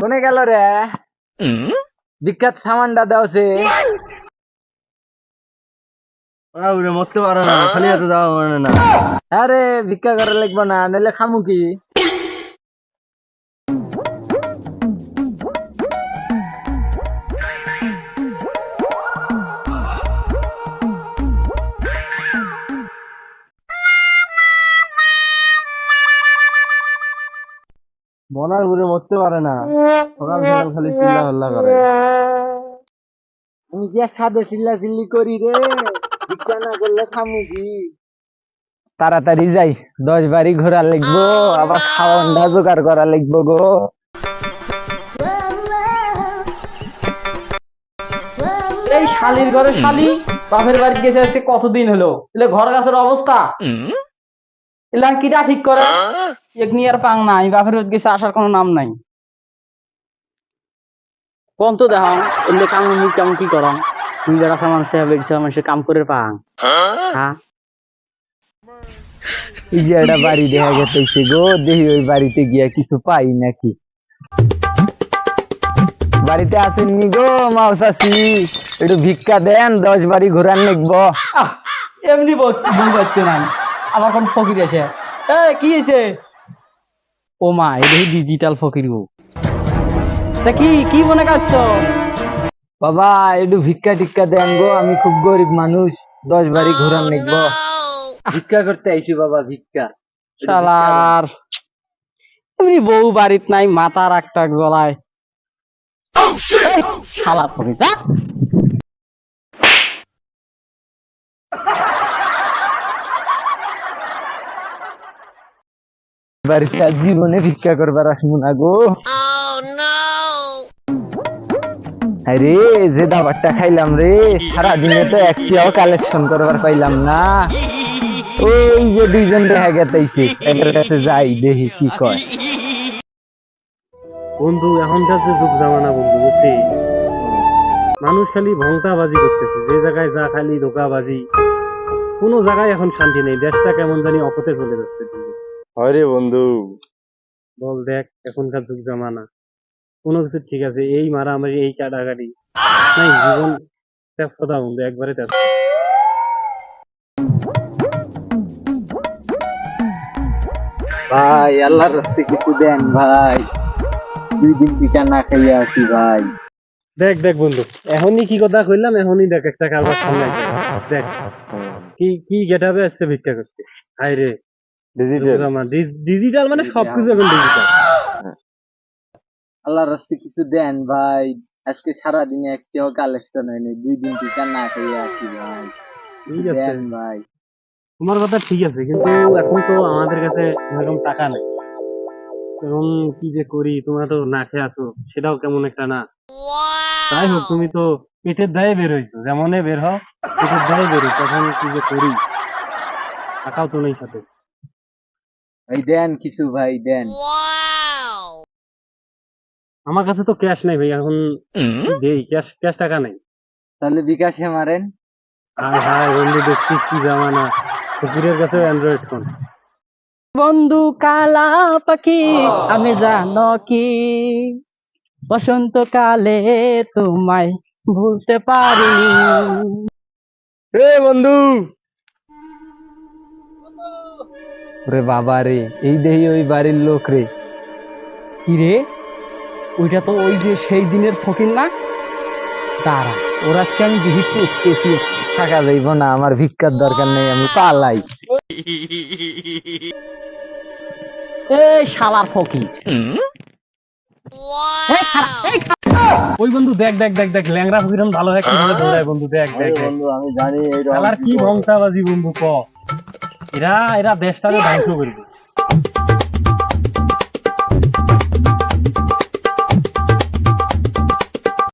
কোনে গেল রে। বিখ্যাত সামানটা দাও সে। মরতে পারে না খালি হাতে যাওয়া মানে না। আরে ভিক্ষা করে লিখব না নাহলে খামু কি? বনার ঘুরে মরতে পারে না। সকাল সকাল খালি চিল্লা হল্লা করে। আমি যে সাদে চিল্লা চিল্লি করি রে ভিক্ষা না করলে খামু কি? তাড়াতাড়ি যাই দশ বাড়ি ঘোরা লিখব আবার খাওয়ানটা জোগাড় করা লিখব গো। এই শালির ঘরে শালি বাপের বাড়ি গেছে আজকে কতদিন হলো? এলে ঘর গাছের অবস্থা। এলা কিটা ঠিক করে? এক নিয়ে আর পাং নাই বাপের গেছে আসার কোনো নাম নাই। কম তো দেখাও এলে কাম মুখ কাম কি করম তুই যারা বেগছে মানুষের কাম করে পাং। হ্যাঁ? এই যে একটা বাড়ি দেখা গেছে গো দেখি ওই বাড়িতে গিয়া কিছু পাই নাকি। বাড়িতে আসেননি গো মাউসাসি একটু ভিক্ষা দেন দশ বাড়ি ঘোরান লিখব এমনি পাচ্ছে না। আবার কোন ফকির আছে? এ কি হয়েছে ও মা এটা ডিজিটাল ফকির গো তা কি কি মনে করছ? বাবা একটু ভিক্ষা টিক্কা দেন গো আমি খুব গরিব মানুষ দশ বাড়ি ঘোরান লিখব ভিক্ষা করতে আইছি বাবা ভিক্ষা। শালার। এমনি বউ বাড়িত নাই মাথা রাখ টাক জ্বলায় এই, শালা ফকির যা। বাড়িতে আর জীবনে ভিক্ষা করবার আসব না গো। আরে যে দাবারটা খাইলাম রে সারাদিনে তো একটিও কালেকশন করবার পাইলাম না। ওই যে দুইজন দেখা গেতাইছে এদের কাছে যাই দেখি কি কয়। বন্ধু এখনকার যে যুগ জামানা বন্ধু বুঝছি? মানুষ খালি ভংটাবাজি করতেছে যে জায়গায় যা খালি ধোকাবাজি। কোনো জায়গায় এখন শান্তি নেই দেশটা কেমন জানি অপথে চলে যাচ্ছে। বন্ধু হরে বন্ধু। বল দেখ এখনকার যুগ জামানা। কোনো কিছু ঠিক আছে এই মারামারি এই কাটাকাটি। নাই জীবন ব্যস্ততা বন্ধু একবারে ব্যস্ত ভাই আল্লাহর রাস্তে কিছু দেন ভাই। দুই দিন পিঠা না খাইয়া আছি ভাই। দেখ দেখ বন্ধু এখনই কি কথা কইলাম এখনই দেখ একটা কারবার সামনে দেখ কি কি গেটাবে আসছে ভিক্ষা করতে। হাই রে। ডিজিটাল ডিজিটাল মানে সবকিছু এখন ডিজিটাল আল্লাহর রাস্তে কিছু দেন ভাই? আজকে সারাদিনে একটিও কালেকশন হয়নি। দুই দিন টিকা না খাইয়া আছি ভাই। ঠিক আছে। দেন ভাই। তোমার কথা ঠিক আছে কিন্তু এখন তো আমাদের কাছে এরকম টাকা নেই। এখন কি যে করি তোমরা তো না খেয়ে আছো সেটাও কেমন একটা না। তাই হোক তুমি তো পেটের দায়ে বের হইছো যেমনে বের হও পেটের দায়ে বের এখন কি যে করি? টাকাও তো নেই সাথে। ভাই দেন কিছু ভাই দেন। আমার কাছে তো ক্যাশ নাই ভাই এখন দেই ক্যাশ ক্যাশ টাকা নেই। তাহলে বিকাশে মারেন। হাই হাই বন্ধু দেখছিস কি জামানা? ফকিরের কাছে অ্যান্ড্রয়েড ফোন বন্ধু কালা পাখি আমি জানো কি? বসন্তকালে তোমায় ভুলতে পারি। এ বন্ধু! ওরে বাবা রে এই দেহি ওই বাড়ির লোক রে। কি রে ওইটা তো ওই যে সেই দিনের ফকির না? দাঁড়া ওর আজকে আমি দেখি করতেছি। থাকা যাইব না আমার ভিক্ষার দরকার নেই আমি পালাই। এই শালার ফকির। ওই বন্ধু দেখ দেখ দেখ দেখ ল্যাংরা ফকিরন ভালো হয় কীভাবে দৌড়ায় বন্ধু দেখ দেখ বন্ধু আমি জানি এই কি ভংসাবাজি বন্ধু ক? এরা এরা দেশটাকে ধ্বংস করবে